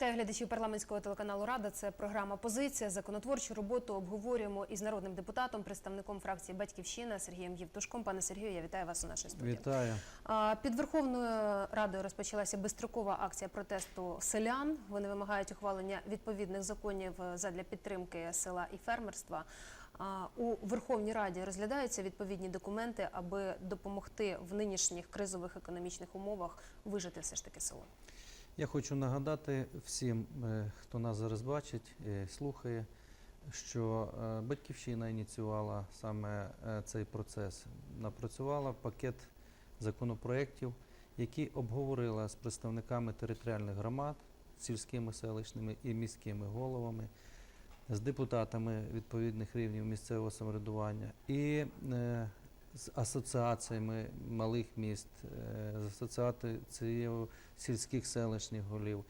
Вітаю глядачів парламентського телеканалу Рада. Це програма Позиція. Законотворчу роботу обговорюємо із народним депутатом, представником фракції Батьківщина Сергієм Євтушком. Пане Сергію, я вітаю вас у нашій студії. Вітаю. Під Верховною Радою розпочалася безстрокова акція протесту селян. Вони вимагають ухвалення відповідних законів задля підтримки села і фермерства. У Верховній Раді розглядаються відповідні документи, аби допомогти в нинішніх кризових економічних умовах вижити все ж таки село. Я хочу нагадати всім, е, хто нас зараз бачить і слухає, що е, Батьківщина ініціювала саме е, цей процес. Напрацювала пакет законопроєктів, які обговорила з представниками територіальних громад, сільськими, селищними і міськими головами, з депутатами відповідних рівнів місцевого самоврядування і е, з асоціаціями малих міст, е, з асоціацією сільських селищних голів.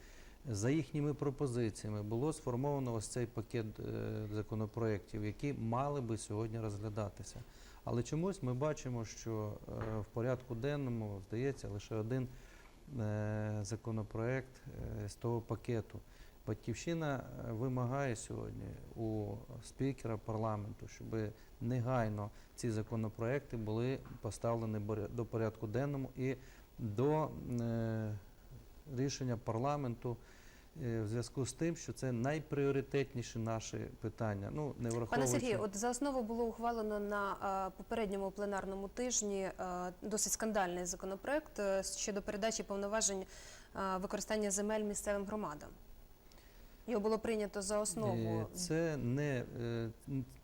За їхніми пропозиціями було сформовано ось цей пакет е, законопроєктів, які мали би сьогодні розглядатися. Але чомусь ми бачимо, що е, в порядку денному здається лише один законопроєкт з того пакету. Батьківщина е, вимагає сьогодні у спікера парламенту, щоб негайно ці законопроекти були поставлені до порядку денному і до е, рішення парламенту е, в зв'язку з тим, що це найпріоритетніші наші питання. Ну, не Пане враховуючи... Сергію, от за основу було ухвалено на попередньому пленарному тижні досить скандальний законопроект щодо передачі повноважень використання земель місцевим громадам. Його було прийнято за основу. Е, Це не е,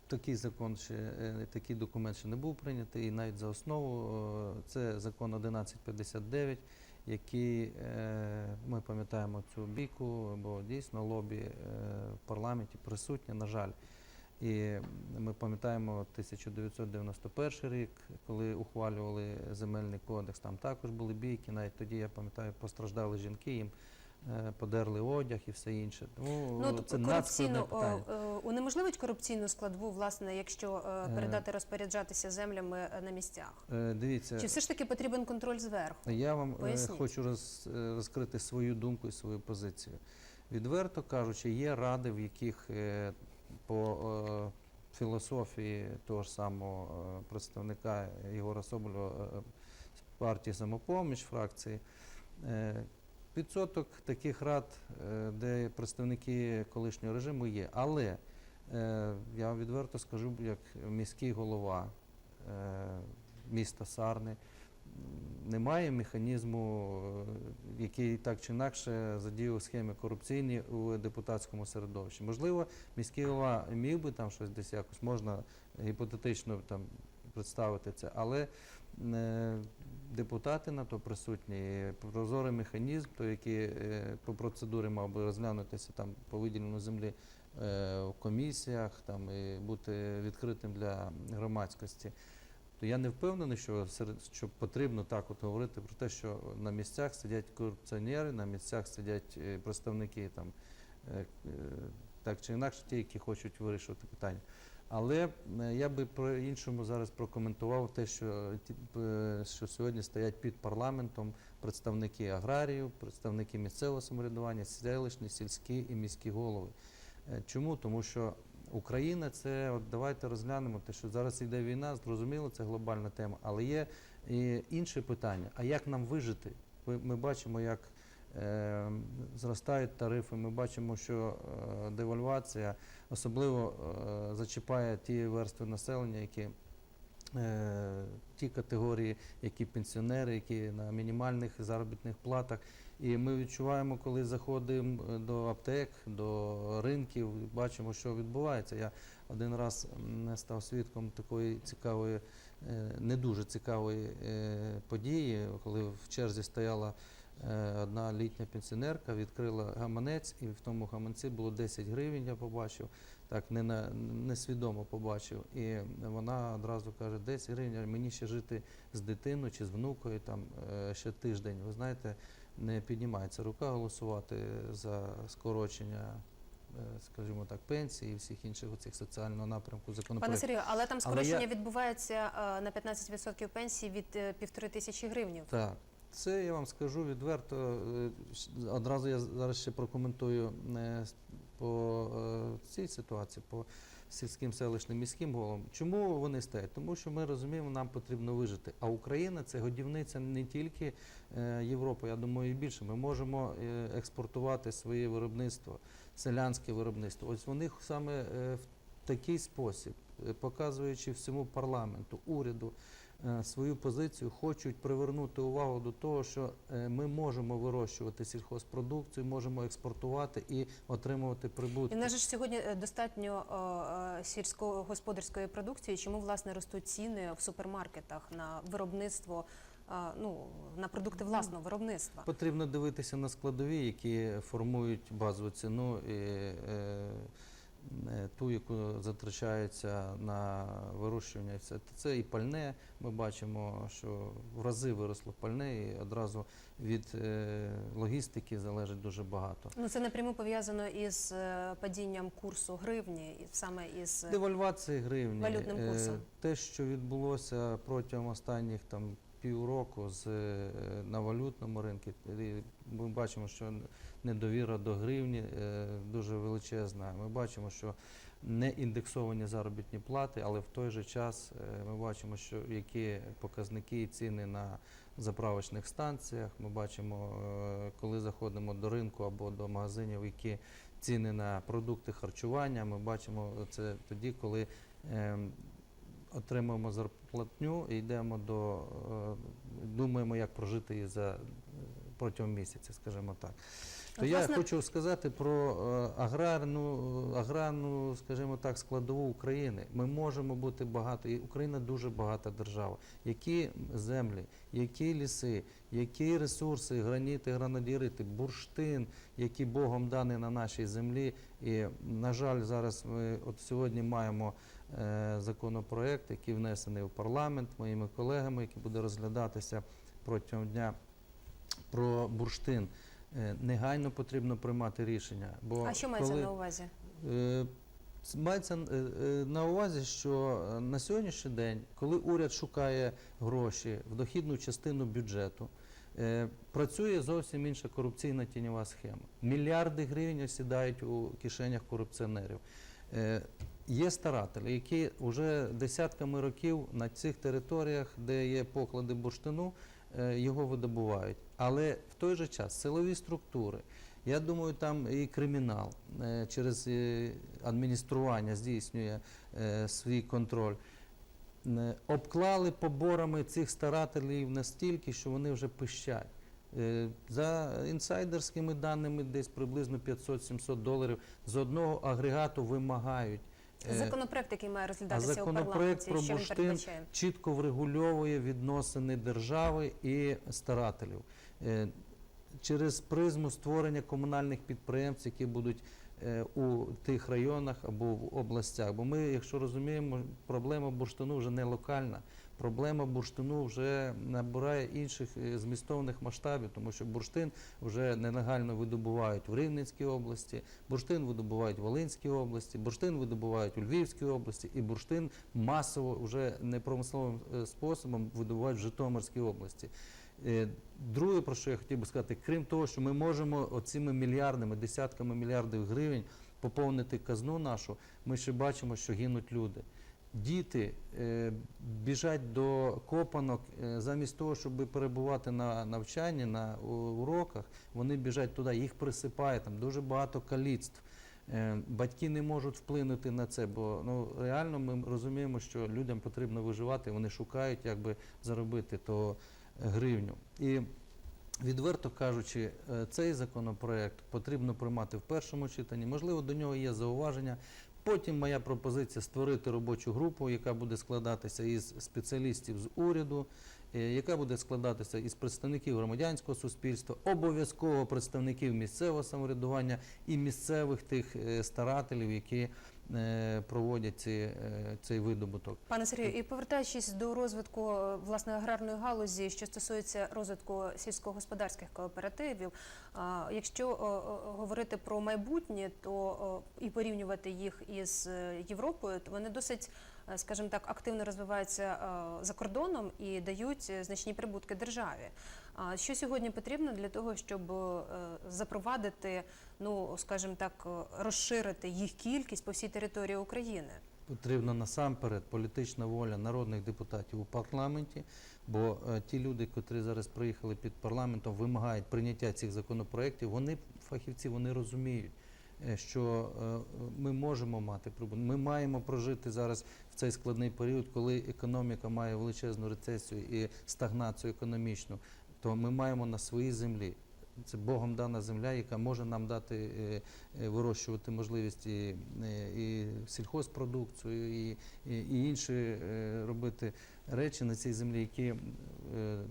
такий закон ще е, такий документ ще не був прийнятий, і навіть за основу це закон 1159, який ми пам'ятаємо цю бійку, бо дійсно лобі в парламенті присутнє, на жаль. І ми пам'ятаємо 1991 рік, коли ухвалювали земельний кодекс, там також були бійки. Навіть тоді я пам'ятаю, постраждали жінки, їм подерли одяг і все інше. Тому Ну, це надскладне питання. е, унеможливить корупційну складову, власне, якщо е, Е. передати розпоряджатися землями е, на місцях. Е, Дивіться, Чи все ж таки потрібен контроль зверху? я вам е, Поясніть. хочу роз, е, розкрити свою думку і свою позицію. Відверто кажучи, є ради, в яких е, по е, філософії того ж самого е, представника Єгора Соболєва е, партії самопоміч фракції. Відсоток таких рад, е, де представники колишнього режиму є. Але е, я вам відверто скажу, як міський голова е, міста Сарни, немає механізму, який так чи інакше задіяв схеми корупційні у депутатському середовищі. Можливо, міський голова міг би там щось десь якось можна гіпотетично там представити це, але депутати на то присутні, прозорий механізм, той, який е, по процедурі мав би розглянутися там по виділенню землі е, в комісіях, там і бути відкритим для громадськості. То я не впевнений, що що потрібно так от говорити про те, що на місцях сидять корупціонери, на місцях сидять е, представники там так чи інакше, ті, які хочуть вирішувати питання. Але е, я би про іншому зараз прокоментував те, що, е, що сьогодні стоять під парламентом представники аграріїв, представники місцевого самоврядування, селищні, сільські і міські голови. Е, Чому? Тому що Україна це, от давайте розглянемо те, що зараз йде війна, зрозуміло, це глобальна тема, але є і інше питання. А як нам вижити? Ви- Ми бачимо, як зростають тарифи, ми бачимо, що е, девальвація особливо е, зачіпає ті верстви населення, які е, ті категорії, які пенсіонери, які на мінімальних заробітних платах. І ми відчуваємо, коли заходимо е, до аптек, до ринків, бачимо, що відбувається. Я один раз став свідком такої цікавої, е, не дуже цікавої е, події, коли в черзі стояла е, одна літня пенсіонерка, відкрила гаманець, і в тому гаманці було 10 гривень, я побачив, так не на, несвідомо побачив. І вона одразу каже, 10 гривень, а мені ще жити з дитиною чи з внукою там е, ще тиждень. Ви знаєте, не піднімається рука голосувати за скорочення, е, скажімо так, пенсії і всіх інших оцих соціального напрямку Пане законопроектів. Сергію, але там Але скорочення я- відбувається е, на 15% пенсії від е, півтори тисячі гривень. Так, Це я вам скажу відверто. е, Одразу я зараз ще прокоментую е, по е, цій ситуації, по сільським селищним міським головам. Чому вони стоять? Тому що ми розуміємо, нам потрібно вижити. А Україна це годівниця не тільки Європи, я думаю, і більше. Ми можемо експортувати своє виробництво, селянське виробництво. Ось вони саме в такий спосіб, показуючи всьому парламенту, уряду свою позицію, хочуть привернути увагу до того, що е, ми можемо вирощувати сільхозпродукцію, можемо експортувати і отримувати І прибутки. нас же ж сьогодні е, достатньо е, е, сільськогосподарської продукції, чому власне ростуть ціни в супермаркетах на виробництво, е, ну на продукти власного виробництва. Потрібно дивитися на складові, які формують базову ціну і е, е, ту, яку затрачається на вирощування. і Це, це і пальне. Ми бачимо, що в рази виросло пальне, і одразу від е, логістики залежить дуже багато. Ну це напряму пов'язано із е, падінням курсу гривні, і саме із Девальвації гривні, Валютним е, курсом. те, що відбулося протягом останніх там півроку з е, на валютному ринку, ми бачимо, що недовіра до гривні е, дуже величезна. Ми бачимо, що не індексовані заробітні плати, але в той же час е, ми бачимо, що які показники і ціни на заправочних станціях. Ми бачимо, е, коли заходимо до ринку або до магазинів, які ціни на продукти харчування. Ми бачимо це тоді, коли е, отримуємо зарплатню і йдемо до думаємо, як прожити її за протягом місяця, скажімо так. То От, я власне- хочу сказати про е, аграрну, аграрну, скажімо так, складову України. Ми можемо бути багато, і Україна дуже багата держава. Які землі, які ліси, які ресурси, граніти, гранадірити, бурштин, які Богом дані на нашій землі. І, на жаль, зараз ми от сьогодні маємо е, законопроект, який внесений в парламент моїми колегами, який буде розглядатися протягом дня про бурштин. Е, Негайно потрібно приймати рішення. Бо а що мається коли, на увазі? Е, Мається е, на увазі, що на сьогоднішній день, коли уряд шукає гроші в дохідну частину бюджету, працює зовсім інша корупційна тіньова схема. Мільярди гривень осідають у кишенях корупціонерів. Є старателі, які вже десятками років на цих територіях, де є поклади бурштину, його видобувають. Але в той же час силові структури, я думаю, там і кримінал е, через е, адміністрування здійснює е, свій контроль. Е, Обклали поборами цих старателів настільки, що вони вже пищать. Е, За інсайдерськими даними, десь приблизно 500-700 доларів з одного агрегату вимагають. Е, Законопроект, який має розглядатися у законопроект парламенті, про що він бурштин передбачає? чітко врегульовує відносини держави і старателів Е, через призму створення комунальних підприємств, які будуть е, у тих районах або в областях. Бо ми, якщо розуміємо, проблема бурштину вже не локальна. Проблема бурштину вже набирає інших е, змістовних масштабів, тому що бурштин вже нелегально видобувають в Рівненській області, бурштин видобувають в Волинській області, бурштин видобувають у Львівській області, і бурштин масово вже непромисловим е, способом видобувають в Житомирській області. Е, Друге, про що я хотів би сказати, крім того, що ми можемо оцими мільярдами, десятками мільярдів гривень поповнити казну нашу, ми ще бачимо, що гинуть люди. Діти е, біжать до копанок е, замість того, щоб перебувати на навчанні, на уроках, вони біжать туди, їх присипає там дуже багато каліцтв. Е, Батьки не можуть вплинути на це, бо ну реально ми розуміємо, що людям потрібно виживати, вони шукають, як би заробити то е, гривню. І відверто кажучи, цей законопроект потрібно приймати в першому читанні. Можливо, до нього є зауваження. Потім моя пропозиція створити робочу групу, яка буде складатися із спеціалістів з уряду, яка буде складатися із представників громадянського суспільства, обов'язково представників місцевого самоврядування і місцевих тих е, старателів, які е, проводять ці, е, цей видобуток. Пане Сергію, і повертаючись до розвитку е, власне аграрної галузі, що стосується розвитку сільськогосподарських кооперативів, якщо говорити про майбутнє, то і порівнювати їх із е, Європою, то вони досить е, скажімо так, активно розвиваються е, за кордоном і дають е, значні прибутки державі. Що сьогодні потрібно для того, щоб е, запровадити, ну скажімо так, е, розширити їх кількість по всій території України? Потрібна насамперед політична воля народних депутатів у парламенті, бо е, ті люди, котрі зараз приїхали під парламентом, вимагають прийняття цих законопроєктів. Вони фахівці, вони розуміють, е, що е, ми можемо мати прибуток. Ми маємо прожити зараз в цей складний період, коли економіка має величезну рецесію і стагнацію економічну. То ми маємо на своїй землі. Це Богом дана земля, яка може нам дати е, е, вирощувати можливість і, е, і сільхозпродукцію, і, і, інші робити речі на цій землі, які,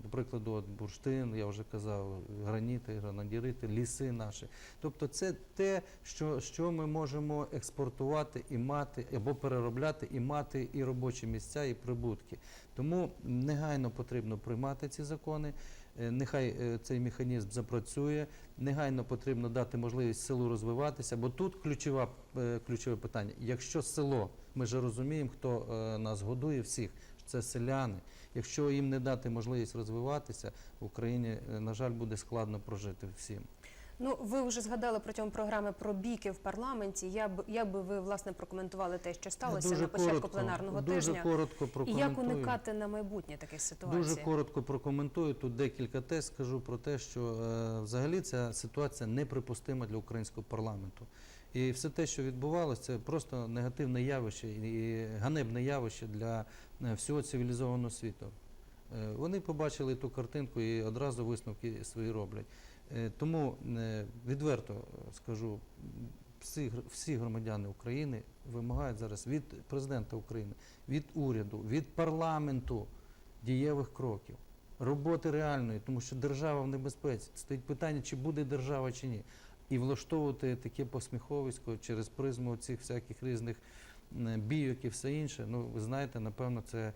до прикладу, бурштин, я вже казав, граніти, гранадірити, ліси наші. Тобто це те, що, що ми можемо експортувати і мати, або переробляти, і мати і робочі місця, і прибутки. Тому негайно потрібно приймати ці закони. Е, Нехай е, цей механізм запрацює, негайно потрібно дати можливість селу розвиватися, бо тут ключова, е, ключове питання. Якщо село, ми ж розуміємо, хто е, нас годує всіх, це селяни. Якщо їм не дати можливість розвиватися, в Україні, на жаль, буде складно прожити всім. Ну, ви вже згадали протягом програми про бійки в парламенті. Я б як би ви власне прокоментували те, що сталося Я на початку пленарного дуже тижня, коротко і як уникати на майбутнє таких ситуацій? Дуже коротко прокоментую. Тут декілька тез скажу про те, що е, взагалі ця ситуація неприпустима для українського парламенту. І все те, що відбувалося, це просто негативне явище і ганебне явище для е, всього цивілізованого світу. Е, Вони побачили ту картинку і одразу висновки свої роблять. Е, Тому е, відверто е, скажу, всі, всі громадяни України вимагають зараз від президента України, від уряду, від парламенту дієвих кроків, роботи реальної, тому що держава в небезпеці. Стоїть питання, чи буде держава чи ні. І влаштовувати таке посміховисько через призму цих всяких різних бійок і все інше. Ну, ви знаєте, напевно, це е,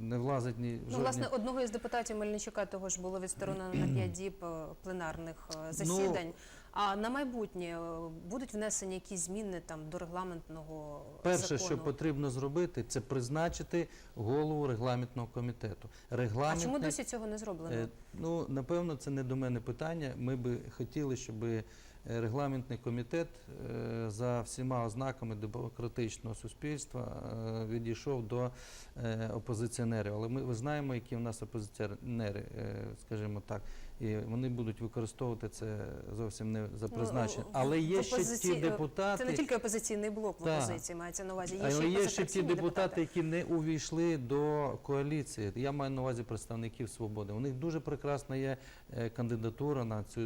не влазить ні Ну, жодні... власне, одного із депутатів Мельничука того ж було відсторонено на 5 діб е, пленарних е, засідань. А на майбутнє е, будуть внесені якісь зміни там до регламентного Перше, закону? що потрібно зробити, це призначити голову регламентного комітету. А чому досі цього не зроблено? Е, Ну, напевно, це не до мене питання. Ми би хотіли, щоб е, регламентний комітет е, за всіма ознаками демократичного суспільства е, відійшов до е, опозиціонерів. Але ми знаємо, які в нас опозиціонери, е, скажімо так, і вони будуть використовувати це зовсім не за Ну, призначенням. Але є ще ті депутати. Це не тільки опозиційний блок в опозиції мається на увазі. Є Але ще, є ще ті позафракційні депутати, які не увійшли до коаліції. Я маю на увазі представників свободи. У них дуже прекрасна є е, кандидатура на цю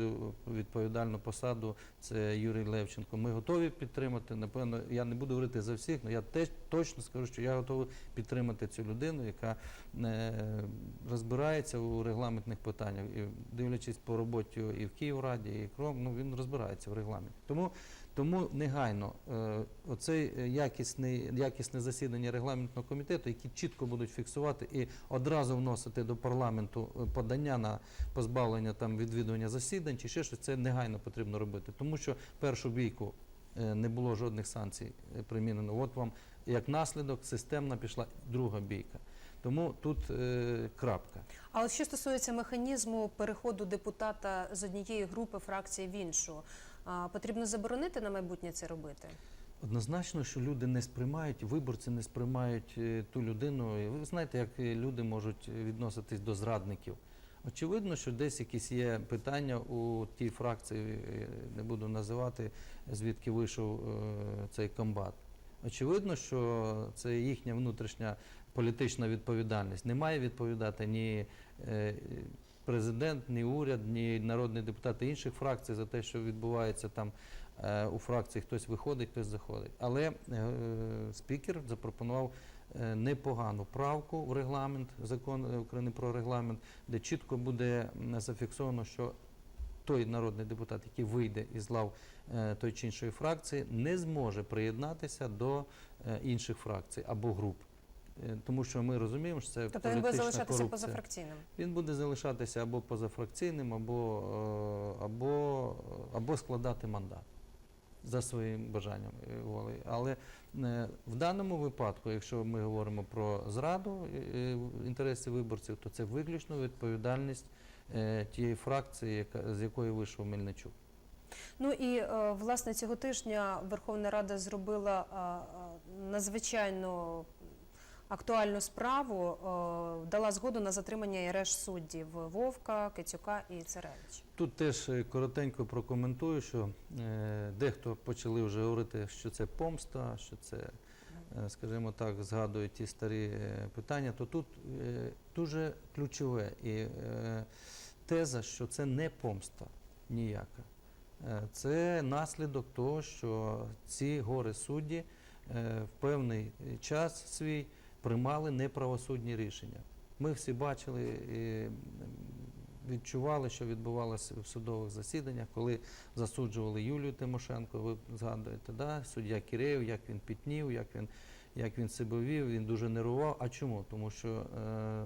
відповідальну посаду. Це Юрій Левченко. Ми готові підтримати. Напевно, я не буду говорити за всіх, але я теж точно скажу, що я готовий підтримати цю людину, яка е, розбирається у регламентних питаннях. І дивлячись по роботі і в Київраді, і Кром, ну він розбирається в регламенті. Тому тому негайно е, оцей е, якісний, якісне засідання регламентного комітету, які чітко будуть фіксувати і одразу вносити до парламенту е, подання на позбавлення там відвідування засідань чи ще щось, це негайно потрібно робити. Тому що першу бійку е, не було жодних санкцій примінено. От вам як наслідок системна пішла друга бійка. Тому тут е, крапка. А от що стосується механізму переходу депутата з однієї групи фракції в іншу, а, потрібно заборонити на майбутнє це робити? Однозначно, що люди не сприймають, виборці не сприймають е, ту людину. Ви знаєте, як е, люди можуть відноситись до зрадників. Очевидно, що десь якісь є питання у тій фракції, е, не буду називати, звідки вийшов цей комбат. Очевидно, що це їхня внутрішня політична відповідальність. Не має відповідати ні е, президент, ні уряд, ні народні депутати інших фракцій за те, що відбувається там е, у фракції. Хтось виходить, хтось заходить. Але е, спікер запропонував непогану правку в регламент, закон України про регламент, де чітко буде зафіксовано, що той народний депутат, який вийде із лав е, той чи іншої фракції, не зможе приєднатися до е, інших фракцій або груп. Е, Тому що ми розуміємо, що це Тобто він буде залишатися корупція. позафракційним. Він буде залишатися або позафракційним, або, або, або складати мандат. за своїм бажанням волею. Але в даному випадку, якщо ми говоримо про зраду інтересів виборців, то це виключно відповідальність тієї фракції, з якої вийшов Мельничук. Ну і е, власне цього тижня Верховна Рада зробила е, е, надзвичайно актуальну справу, е, дала згоду на затримання і арешт суддів Вовка, Кицюка і Царевич. Тут теж е, коротенько прокоментую, що е, дехто почали вже говорити, що це помста, що це, е, скажімо так, згадують ті старі е, питання, то тут е, дуже ключове і е, теза, що це не помста ніяка. Е, Це наслідок того, що ці гори судді е, в певний час свій приймали неправосудні рішення. Ми всі бачили відчували, що відбувалося в судових засіданнях, коли засуджували Юлію Тимошенко. Ви згадуєте, да? суддя Киреєв, як він пітнів, як він, як він себе вів, він дуже нервував. А чому? Тому що, е,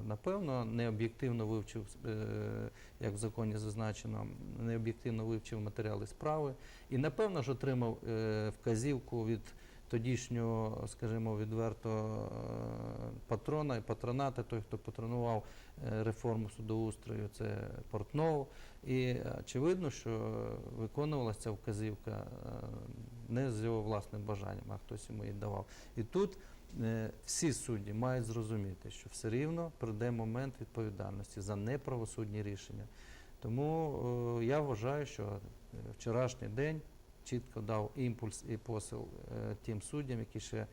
напевно, необ'єктивно вивчив, е, як в законі зазначено, необ'єктивно вивчив матеріали справи і, напевно, ж отримав е, вказівку від тодішнього, скажімо, відверто е, патрона і патроната, той, хто патронував е, реформу судоустрою, це Портнов. І е, очевидно, що виконувалася ця вказівка не з його власним бажанням, а хтось йому її давав. І тут всі судді мають зрозуміти, що все рівно прийде момент відповідальності за неправосудні рішення. Тому я вважаю, що вчорашній день чітко дав імпульс і посил е, тим суддям, які ще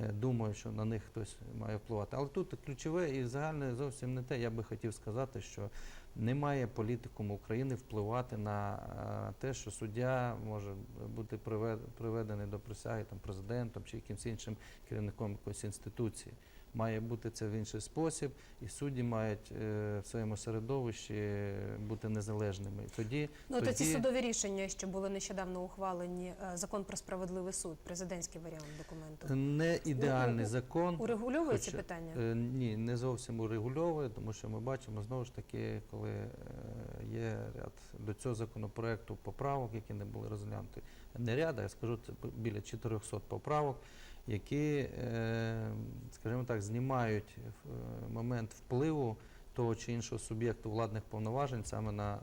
е, думають, що на них хтось має впливати. Але тут ключове і загальне зовсім не те. Я би хотів сказати, що немає політикуму України впливати на е, те, що суддя може бути привед- приведений до присяги там, президентом чи якимось іншим керівником якоїсь інституції. Має бути це в інший спосіб, і судді мають е, в своєму середовищі бути незалежними. І тоді Ну, то ці судові рішення, що були нещодавно ухвалені, е, закон про справедливий суд, президентський варіант документу, не ідеальний у- закон. урегульовує ці питання? Е, Ні, не зовсім урегульовує, тому що ми бачимо знову ж таки, коли е, є ряд до цього законопроекту поправок, які не були розглянуті. Не ряд, а я скажу, це біля 400 поправок, які, е, скажімо так, знімають е, момент впливу того чи іншого суб'єкту владних повноважень саме на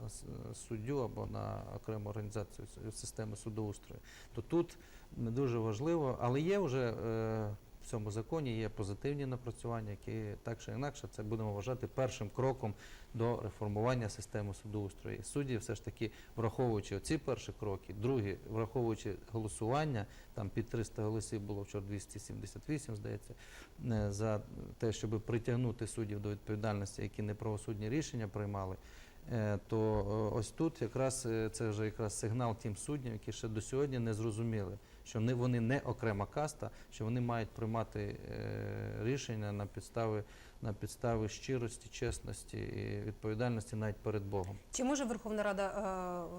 суддю або на окрему організацію системи судоустрою. То тут не дуже важливо, але є вже е, в цьому законі є позитивні напрацювання, які так чи інакше це будемо вважати першим кроком до реформування системи судоустрою. Судді все ж таки, враховуючи оці перші кроки, другі, враховуючи голосування, там під 300 голосів було вчора 278, здається, е, за те, щоб притягнути суддів до відповідальності, які неправосудні рішення приймали. е, То е, ось тут якраз це вже якраз сигнал тим суддям, які ще до сьогодні не зрозуміли, що не вони не окрема каста, що вони мають приймати е, рішення на підстави на підстави щирості, чесності і відповідальності навіть перед Богом. Чи може Верховна Рада,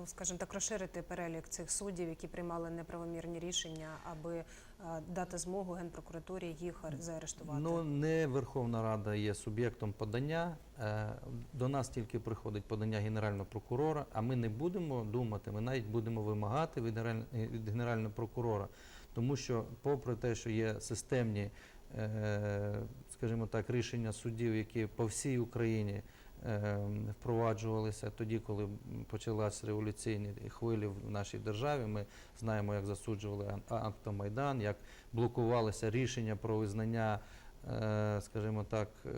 е, скажімо так, розширити перелік цих суддів, які приймали неправомірні рішення, аби е, дати змогу Генпрокуратурі їх заарештувати? Ну не Верховна Рада є суб'єктом подання. Е, До нас тільки приходить подання генерального прокурора, а ми не будемо думати, ми навіть будемо вимагати від генерального прокурора, тому що, попри те, що є системні, скажімо так, рішення суддів, які по всій Україні. е, Впроваджувалися тоді, коли почалися революційні хвилі в нашій державі. Ми знаємо, як засуджували Ан- Автомайдан, як блокувалися рішення про визнання, е, скажімо так, е,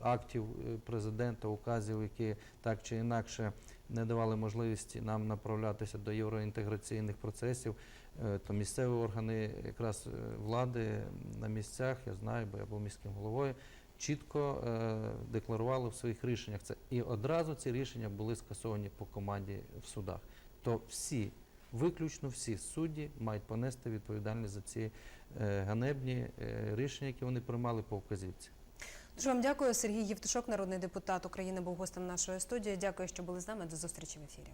актів президента, указів, які так чи інакше не давали можливості нам направлятися до євроінтеграційних процесів, то місцеві органи якраз е, влади на місцях, я знаю, бо я був міським головою. Чітко е, декларували в своїх рішеннях це, і одразу ці рішення були скасовані по команді в судах. То всі виключно всі судді мають понести відповідальність за ці е, ганебні е, рішення, які вони приймали по вказівці. Дуже вам дякую. Сергій Євтушок, народний депутат України, був гостем нашої студії. Дякую, що були з нами. До зустрічі в ефірі.